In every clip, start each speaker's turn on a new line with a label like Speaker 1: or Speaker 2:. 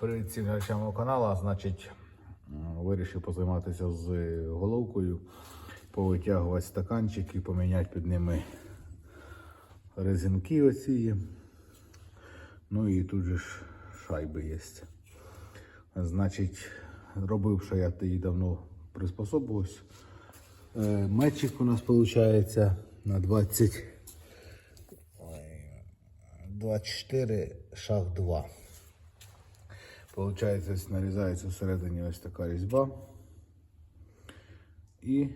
Speaker 1: Привіт всім глядачам мого каналу. Значить, вирішив позайматися з головкою, повитягувати стаканчики, поміняти під ними резинки оці. Ну і тут же ж шайби є. Значить, робив, що я тоді давно приспособився. Е, Мечик у нас виходить на 20. 24 шаг 2. Получається, нарізається всередині ось така різьба і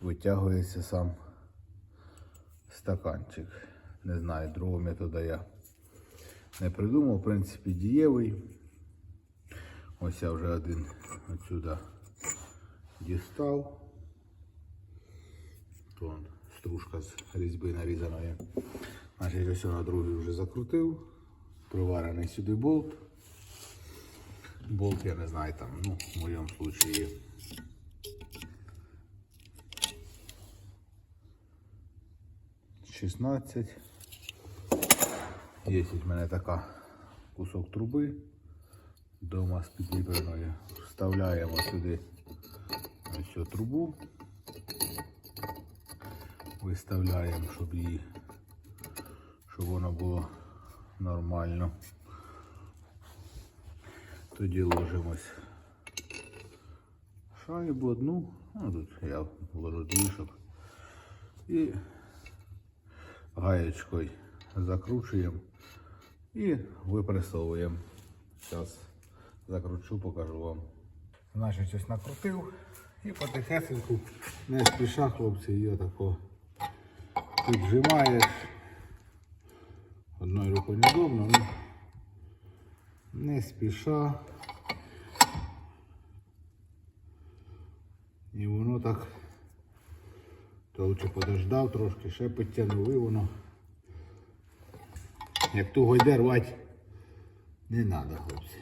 Speaker 1: витягується сам стаканчик. Не знаю, другого методу я не придумав. В принципі, дієвий. Ось я вже один отсюда дістав. Вон стружка з різьби нарізаної. Значить, ось на другий вже закрутив. Приварений сюди болт. Болт, я не знаю, там, ну, в моєму случаї. Шістнадцять. Є в мене така кусок труби дома з підліпленою. Вставляємо сюди цю трубу. Виставляємо, щоб її, щоб воно було нормально. Тоді ложимось шайбу одну, ну тут я вложу дві, щоб і гаєчкою закручуємо і випресовуємо. Зараз закручу, покажу вам. Значить, ось накрутив і потихесеньку, не спіша, хлопці, її тако піджимаєш. Одною рукою неудобно, ну не спіша. І воно так то лучше подождав трошки, ще підтягнув і воно. Як туго йде рвати, не треба, хлопці.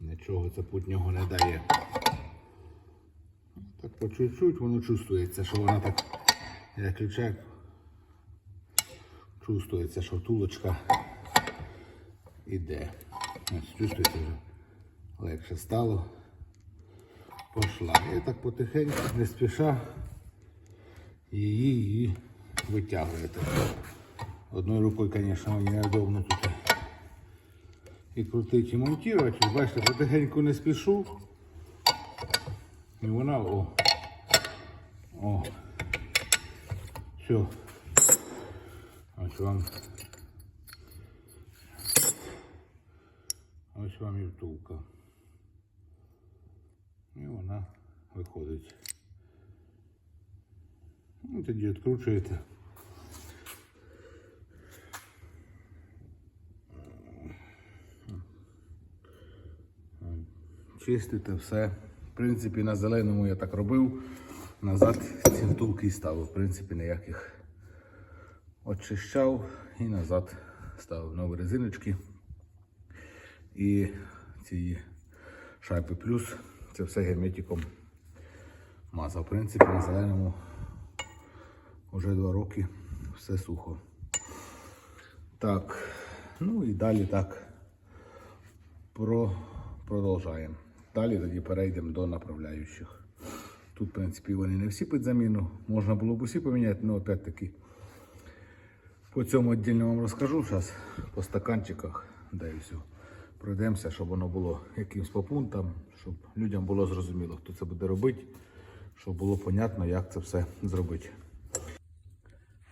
Speaker 1: Нічого це путнього не дає. Так по чуть-чуть воно чувствується, що вона так, як ключак, чувствується, що втулочка. Ось чувствується вже легше стало. Пошла. І так потихеньку, не спіша, її, її витягуєте. Одною рукою, звісно, мені неудобно тут і крутити, і монтувати. Бачите, потихеньку не спішу. І вона о. О. Все. Ось вам. Ось вам і втулка. І вона виходить. Ну, тоді відкручуєте. Чистите все. В принципі, на зеленому я так робив. Назад ці втулки і ставив. В принципі, ніяких очищав і назад ставив нові резиночки. І ці шайби плюс. Це все герметиком мазав. В принципі, на зеленому вже два роки все сухо. Так, ну і далі так про, продовжаємо. Далі тоді перейдемо до направляючих. Тут, в принципі, вони не всі під заміну. Можна було б усі поміняти, але опять-таки по цьому віддільно вам розкажу зараз по стаканчиках, де і все. Пройдемося, щоб воно було якимось по пунктам, щоб людям було зрозуміло, хто це буде робити, щоб було зрозуміло, як це все зробити.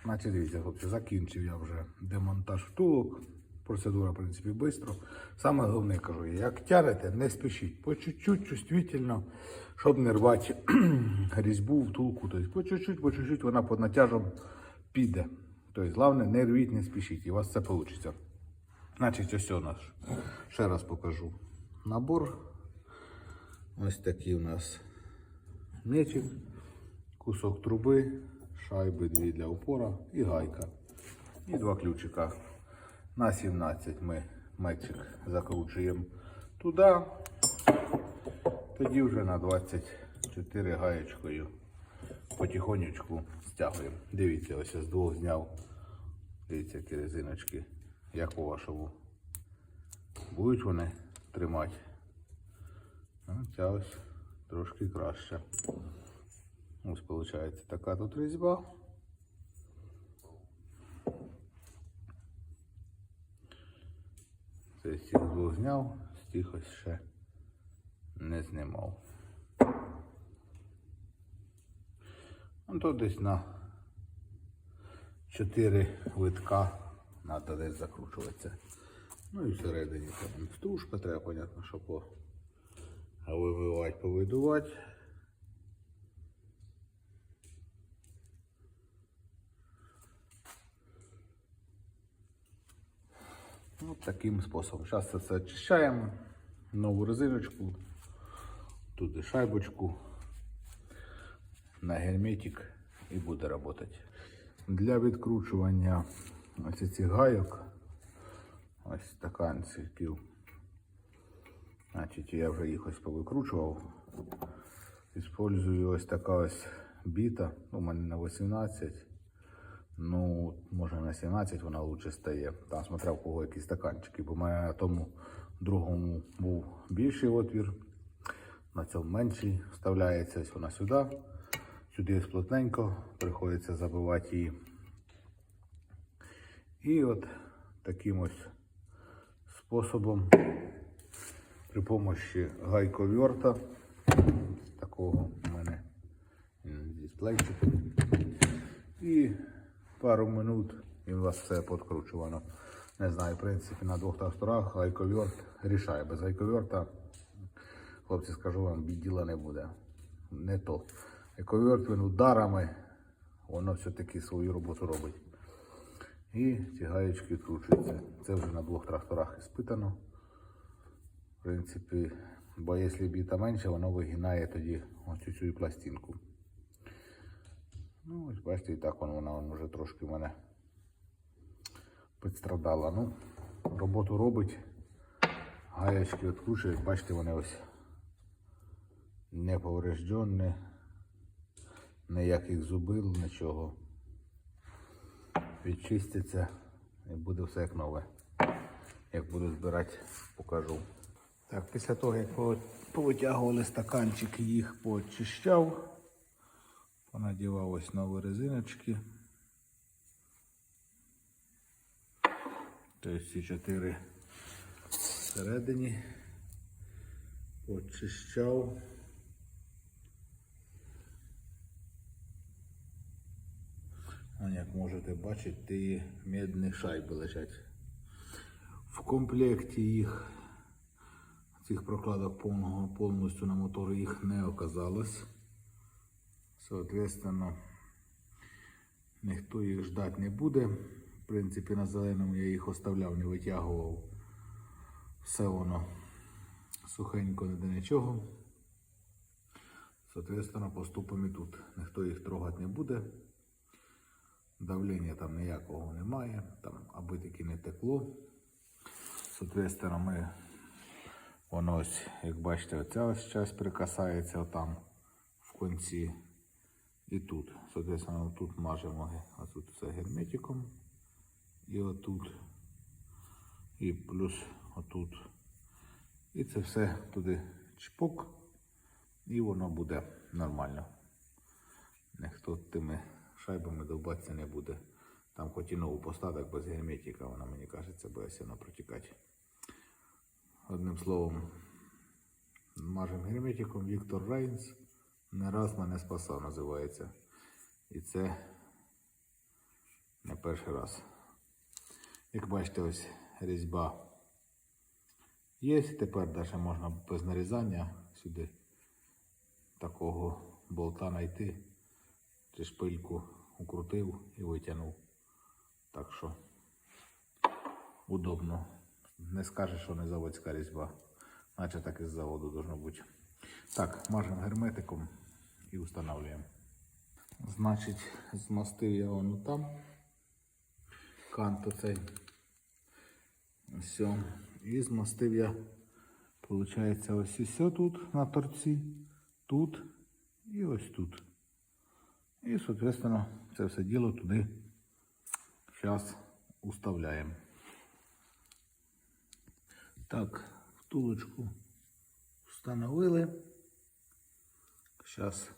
Speaker 1: Значить, дивіться, хлопці, закінчив я вже демонтаж втулок. Процедура, в принципі, швидко. Саме головне кажу, як тярите, не спішіть. По чуть-чуть, чувствительно, щоб не рвати різьбу втулку. Тобто по чуть-чуть, по чуть-чуть вона під натяжем піде. Тобто, головне, не рвіть, не спішіть, і у вас це вийде. Значить, ось у нас. Ще раз покажу. Набор. Ось такий у нас мечик, кусок труби, шайби дві для опора і гайка. І два ключика. На 17 ми мечик закручуємо туди. Тоді вже на 24 гаєчкою потихонечку стягуємо. Дивіться, ось я з двох зняв. Дивіться, які резиночки, як у вашому будуть вони тримати. Ну, ця ось трошки краще. Ось виходить така тут різьба. Це з цих зняв, тих ось ще не знімав. Ну, то десь на 4 витка треба десь закручуватися. Ну і всередині там стружка треба, понятно, що по вививати, повидувати. Ну, таким способом. Зараз це все очищаємо. Нову резиночку, туди шайбочку, на герметик і буде працювати. Для відкручування ось цих гайок, ось стаканчиків. Значить, я вже їх ось повикручував. Іспользую ось така ось біта. У мене на 18. Ну, може на 17 вона лучше стає. Там смотря в кого які стаканчики. Бо в мене на тому другому був більший отвір, на цьому менший вставляється ось вона сюди. Сюди ось плотненько, приходиться забивати її. І от таким ось способом при помощі гайковерта, такого у мене м, дисплейчик. І пару минут і у вас все подкручувано. Не знаю, в принципі, на двох тракторах гайковерт рішає. Без гайковерта, хлопці, скажу вам, діла не буде. Не то. Гайковерт він ударами, воно все-таки свою роботу робить. І ці гаєчки відкручуються. Це вже на двох тракторах іспитано. В принципі, бо якщо біта менше, воно вигинає тоді оцю цю пластинку. Ну, ось бачите, і так вона вже трошки в мене підстрадала. Ну, роботу робить. Гаячки відкручують, бачите, вони ось не повреждені, ніяких зубил, нічого. Відчиститься і буде все як нове. Як буду збирати, покажу. Так, після того, як повитягували стаканчики, їх поочищав. Понадівав ось нові резиночки. Тобто ці чотири всередині. Почищав. Як можете бачити, медні шайби лежать. В комплекті їх цих прокладок повного повністю на мотор їх не оказалось. Соответственно, ніхто їх ждати не буде. В принципі, на зеленому я їх оставляв, не витягував. Все воно сухенько, не до нічого. Соответственно, поступимо і тут. Ніхто їх трогати не буде. Давлення там ніякого немає, там аби таки не текло. Соответственно, ми воно ось, як бачите, оця ось часть прикасається там в кінці і тут. Соответственно, тут мажемо а тут це герметиком. І отут. І плюс отут. І це все туди чпок. І воно буде нормально. Ніхто тими шайбами довбатися не буде. Там хоч і нову постаток без герметика, вона мені кажеться, буде сильно протікати. Одним словом, мажем герметиком Віктор Рейнс. Не раз мене спасав, називається. І це не перший раз. Як бачите, ось різьба є. Тепер навіть можна без нарізання сюди такого болта знайти. Чи шпильку укрутив і витягнув. Так що удобно. Не скажеш, що не заводська різьба. Наче так із заводу должно бути. Так, мажемо герметиком і встановлюємо. Значить, змастив я воно там. Кант оцей. Все. І змастив я, виходить, ось і все тут на торці, тут і ось тут. І, соответственно, це все діло туди зараз уставляємо. Так, втулочку встановили. Зараз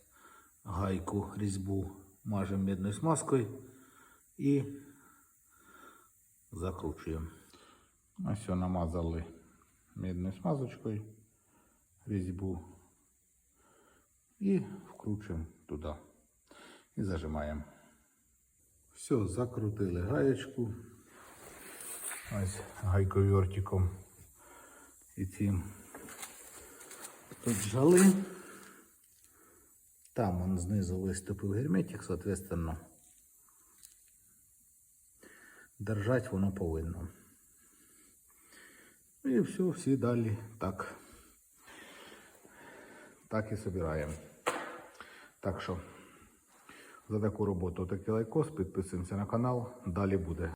Speaker 1: гайку різьбу мажемо мідною смазкою і закручуємо. Ось все намазали мідною смазочкою різьбу і вкручуємо туди і зажимаємо. Все, закрутили гаєчку. Ось гайковертиком і цим тут жали. Там он знизу виступив герметик, соответственно. Держать воно повинно. І все, всі далі так. Так і собираємо. Так що за таку роботу такий лайкос, підписуємося на канал, далі буде.